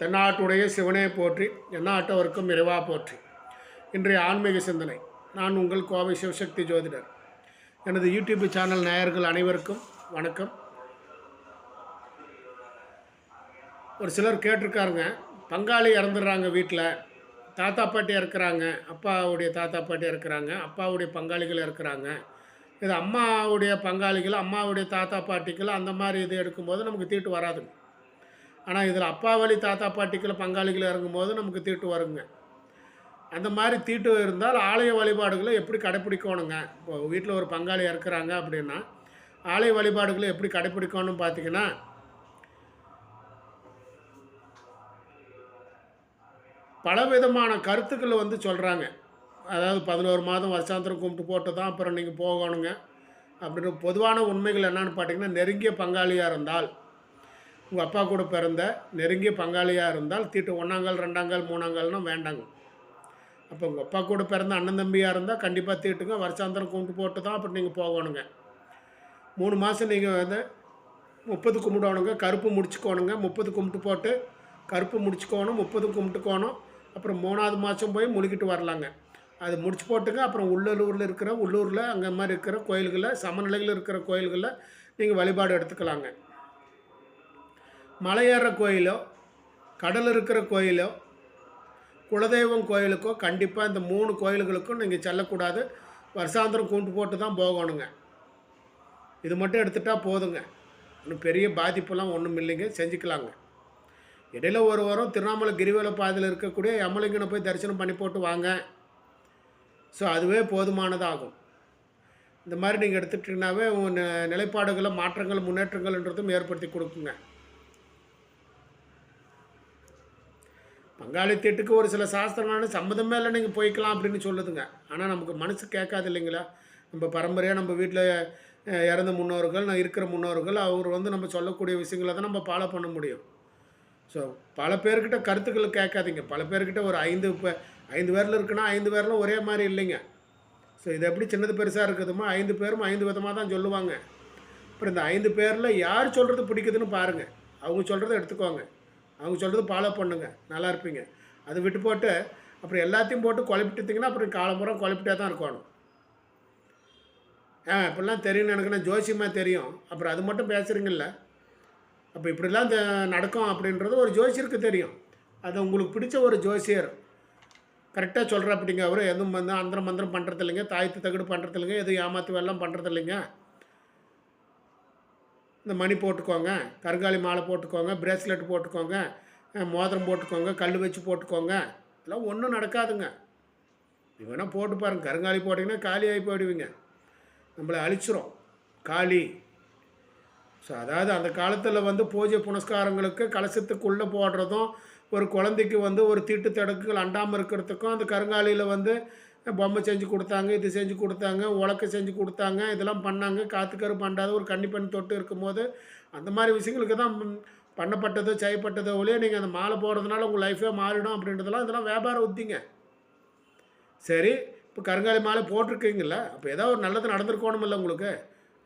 தென்னாட்டுடைய சிவனே போற்றி எந்நாட்டவருக்கும் இறைவா போற்றி. இன்றைய ஆன்மீக சிந்தனை. நான் உங்கள் கோவை சிவசக்தி ஜோதிடர். எனது யூடியூப் சேனல் நேயர்கள் அனைவருக்கும் வணக்கம். ஒரு சிலர் கேட்டிருக்காருங்க பங்காளி இறந்துடுறாங்க வீட்டில் தாத்தா பாட்டி இறக்குறாங்க அப்பாவுடைய தாத்தா பாட்டி இறக்குறாங்க அப்பாவுடைய பங்காளிகள் இறக்குறாங்க இது அம்மாவுடைய பங்காளிகள் அம்மாவுடைய தாத்தா பாட்டிகள் அந்த மாதிரி இது எடுக்கும்போது நமக்கு தீட்டு வராதுங்க. ஆனால் இதில் அப்பா வழி தாத்தா பாட்டிகள் பங்காளிகள் இறங்கும்போது நமக்கு தீட்டு வருங்க. அந்த மாதிரி தீட்டு இருந்தால் ஆலய வழிபாடுகளை எப்படி கடைப்பிடிக்கணுங்க? இப்போ வீட்டில் ஒரு பங்காளி இறக்குறாங்க அப்படின்னா ஆலய வழிபாடுகளை எப்படி கடைப்பிடிக்கணும்னு பார்த்தீங்கன்னா பலவிதமான கருத்துக்களை வந்து சொல்கிறாங்க அதாவது பதினோரு மாதம் வருஷாந்திரம் கும்பிட்டு போட்டு தான் அப்புறம் நீங்கள் போகணுங்க. அப்படின்னு பொதுவான உண்மைகள் என்னன்னு பார்த்தீங்கன்னா நெருங்கிய பங்காளியாக இருந்தால் உங்கள் அப்பா கூட பிறந்த நெருங்கிய பங்காளியாக இருந்தால் தீட்டு ஒன்றாங்கால் ரெண்டாங்கால் மூணாங்கால்னா வேண்டாங்க. அப்போ உங்கள் அப்பா கூட பிறந்த அண்ணன் தம்பியாக இருந்தால் கண்டிப்பாக தீட்டுங்க வருஷாந்திரம் கும்பிட்டு போட்டு தான் அப்புறம் நீங்கள் போகணுங்க. மூணு மாதம் நீங்கள் வந்து முப்பது கும்பிடணுங்க கருப்பு முடிச்சுக்கோணுங்க முப்பது கும்பிட்டு போட்டு கருப்பு முடிச்சுக்கோணும் முப்பது கும்பிட்டுக்கோணும் அப்புறம் மூணாவது மாதம் போய் முழுக்கிட்டு வரலாங்க. அது முடிச்சு போட்டுங்க அப்புறம் உள்ளூரில் இருக்கிற உள்ளூரில் அங்கே மாதிரி இருக்கிற கோயில்களில் சமநிலையில் இருக்கிற கோயில்களில் நீங்கள் வழிபாடு எடுத்துக்கலாங்க. மலையேற கோயிலோ கடல் இருக்கிற கோயிலோ குலதெய்வம் கோயிலுக்கோ கண்டிப்பாக இந்த மூணு கோயில்களுக்கும் நீங்கள் செல்லக்கூடாது. வருஷாந்திரம் கூண்டு போட்டு தான் போகணுங்க. இது மட்டும் எடுத்துட்டால் போதுங்க. ஒன்றும் பெரிய பாதிப்பெல்லாம் ஒன்றும் இல்லைங்க. செஞ்சுக்கலாங்க. இடையில் ஒரு வாரம் திருவண்ணாமலை கிரிவல பாதையில் இருக்கக்கூடிய யமலிங்கனை போய் தரிசனம் பண்ணி போட்டு வாங்க. ஸோ அதுவே போதுமானதாகும். இந்த மாதிரி நீங்கள் எடுத்துட்டிங்கனாவே உங்கள் நிலைப்பாடுகளை மாற்றங்கள் முன்னேற்றங்கள்ன்றதும் ஏற்படுத்தி கொடுக்குங்க. பங்காளி தீட்டுக்கு ஒரு சில சாஸ்திரமான சம்மதமே இல்லை நீங்கள் போய்க்கலாம் அப்படின்னு சொல்லுதுங்க. ஆனால் நமக்கு மனசு கேட்காது இல்லைங்களா? நம்ம பரம்பரையாக நம்ம வீட்டில் இறந்த முன்னோர்கள் நான் இருக்கிற முன்னோர்கள் அவர் வந்து நம்ம சொல்லக்கூடிய விஷயங்களை தான் நம்ம ஃபாலோ பண்ண முடியும். ஸோ பல பேர்கிட்ட கருத்துக்களை கேட்காதீங்க. பல பேர்கிட்ட ஒரு ஐந்து இப்போ ஐந்து பேரில் இருக்குன்னா ஐந்து பேரில் ஒரே மாதிரி இல்லைங்க. ஸோ இது எப்படி சின்னது பெருசாக இருக்குதுமோ? ஐந்து பேரும் ஐந்து விதமாக தான் சொல்லுவாங்க. அப்புறம் இந்த ஐந்து பேரில் யார் சொல்கிறது பிடிக்குதுன்னு பாருங்கள் அவங்க சொல்கிறத எடுத்துக்கோங்க. அவங்க சொல்கிறது ஃபாலோ பண்ணுங்க. நல்லா இருப்பீங்க. அதை விட்டு போட்டு அப்புறம் எல்லாத்தையும் போட்டு குழப்பிட்டுட்டிங்கன்னா அப்புறம் காலம்புறம் குழப்பிட்டே தான் இருக்கணும். ஆ இப்படிலாம் தெரியும் எனக்கு நான் ஜோசியமாக தெரியும். அப்புறம் அது மட்டும் பேசுகிறீங்கல்ல அப்போ இப்படிலாம் நடக்கும் அப்படின்றது ஒரு ஜோசியருக்கு தெரியும். அது உங்களுக்கு பிடிச்ச ஒரு ஜோசியர் கரெக்டாக சொல்கிற அப்படிங்க அவர் எதுவும் வந்து அந்தரம் மந்திரம் பண்ணுறது இல்லைங்க தாய்த்து தகடு பண்ணுறது இல்லைங்க எதுவும் ஏமாத்து வெள்ளம் பண்ணுறது இல்லைங்க இந்த மணி போட்டுக்கோங்க. கருங்காலி மாலை போட்டுக்கோங்க. பிரேஸ்லெட் போட்டுக்கோங்க. மோதிரம் போட்டுக்கோங்க. கல் வச்சு போட்டுக்கோங்க. இதெல்லாம் ஒன்றும் நடக்காதுங்க. நீ வேணால் போட்டு பாருங்கள் கருங்காலி போட்டிங்கன்னா காலி ஆகி போயிடுவீங்க. நம்மளை அழிச்சிரும். காளி ஸோ அதாவது அந்த காலத்தில் வந்து பூஜை புனஸ்காரங்களுக்கு கலசத்துக்குள்ளே போடுறதும் ஒரு குழந்தைக்கு வந்து ஒரு தீட்டு தடுக்குகள் அண்டாமல் இருக்கிறதுக்கும் அந்த கருங்காலியில் வந்து பொம்மை செஞ்சு கொடுத்தாங்க இது செஞ்சு கொடுத்தாங்க உலக்க செஞ்சு கொடுத்தாங்க இதெல்லாம் பண்ணாங்க காத்துக்கரு பண்ணாத ஒரு கன்னிப்பெண் தொட்டு இருக்கும்போது அந்த மாதிரி விஷயங்களுக்கு தான் பண்ணப்பட்டதோ செய்யப்பட்டதோ ஒழிய நீங்கள் அந்த மாலை போடுறதுனால உங்கள் லைஃபே மாறிடும் அப்படின்றதெல்லாம் இதெல்லாம் வியாபாரம் உத்திங்க. சரி இப்போ கருங்காலி மாலை போட்டிருக்கீங்கள அப்போ ஏதோ ஒரு நல்லது நடந்திருக்கணுமில்ல உங்களுக்கு.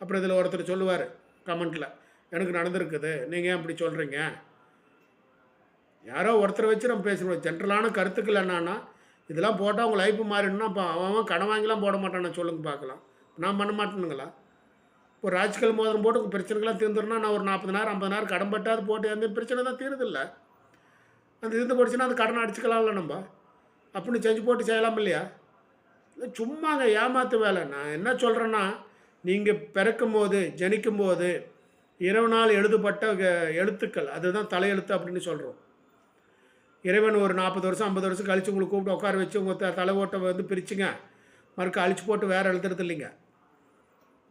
அப்புறம் இதில் ஒருத்தர் சொல்லுவார் கமெண்ட்டில் எனக்கு நடந்திருக்குது நீங்கள் ஏன் இப்படி சொல்கிறீங்க யாரோ ஒருத்தரை வச்சு நம்ம பேசணும் ஜென்ரலான கருத்துக்கள் என்னன்னா இதெல்லாம் போட்டால் அவங்க லைஃப் மாறிடும்னா அப்போ அவன் அவன் கடன் வாங்கிலாம் போட மாட்டானா சொல்லுங்க பார்க்கலாம். நான் பண்ண மாட்டேனுங்களா இப்போ ராஜ்கல் மோதிரம் போட்டு உங்கள் பிரச்சனைகள்லாம் தீர்ந்துருன்னா நான் ஒரு நாற்பதனாயிரம் ஐம்பதனாயிரம் கடன் பட்டாது போட்டு அந்த பிரச்சனை தான் தீருதில்ல. அந்த இருந்து போச்சுன்னா அந்த கடனை அடிச்சுக்கலாம்ல நம்ம. அப்படின்னு செஞ்சு போட்டு செய்யலாம் இல்லையா? இது சும்மாங்க ஏமாத்து வேலை. நான் என்ன சொல்கிறேன்னா நீங்கள் பிறக்கும் போது ஜனிக்கும் போது இறைவனால் எழுதப்பட்ட எழுத்துக்கள் அதுதான் தலையெழுத்து அப்படின்னு சொல்கிறோம் இறைவன் ஒரு நாற்பது வருஷம் ஐம்பது வருஷம் கழிச்சு உங்களுக்கு கூப்பிட்டு உட்கார வச்சு உங்கள் த தலை ஓட்டை வந்து பிரிச்சுங்க. மறுக்க அழிச்சு போட்டு வேறு எழுதுறது இல்லைங்க.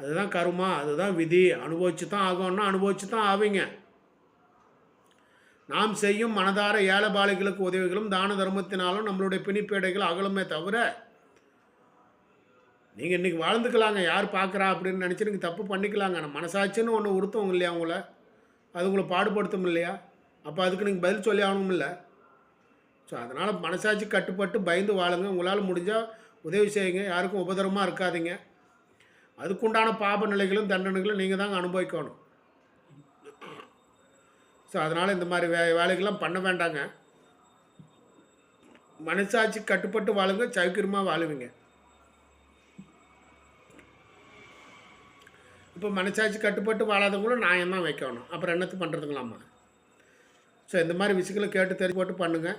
அதுதான் கருமா அதுதான் விதி. அனுபவிச்சு தான் ஆகணும்னா அனுபவிச்சு தான் ஆவீங்க. நாம் செய்யும் மனதார ஏழை பாலைகளுக்கு உதவிகளும் தான தர்மத்தினாலும் நம்மளுடைய பிணிப்பேடைகள் அகலுமே தவிர நீங்கள் இன்றைக்கி வாழ்ந்துக்கலாங்க. யார் பார்க்குறா அப்படின்னு நினச்சி நீங்கள் தப்பு பண்ணிக்கலாங்க. ஆனால் மனசாட்சின்னு ஒன்று உறுத்தவங்க இல்லையா உங்களை? அது உங்களை பாடுபடுத்தும் இல்லையா? அப்போ அதுக்கு நீங்கள் பதில் சொல்லி ஆகணும் இல்லை ஸோ அதனால் மனசாட்சி கட்டுப்பட்டு பயந்து வாழுங்க. உங்களால் முடிஞ்சால் உதவி செய்யுங்க. யாருக்கும் உபதிரமாக இருக்காதீங்க. அதுக்குண்டான பாப நிலைகளும் தண்டனைகளும் நீங்கள் தாங்க அனுபவிக்கணும். ஸோ அதனால் இந்த மாதிரி வே வேலைகள்லாம் பண்ண வேண்டாங்க. மனசாட்சி கட்டுப்பட்டு வாழுங்க. சௌக்கியமாக வாழுவீங்க. இப்போ மனசாட்சி கட்டுப்பட்டு வாழாதவங்களும் நான் தான் வைக்கணும். அப்புறம் என்னத்து பண்ணுறதுங்களாம்மா ஸோ இந்த மாதிரி விஷயங்களை கேட்டு தெரிஞ்சு போட்டு பண்ணுங்கள்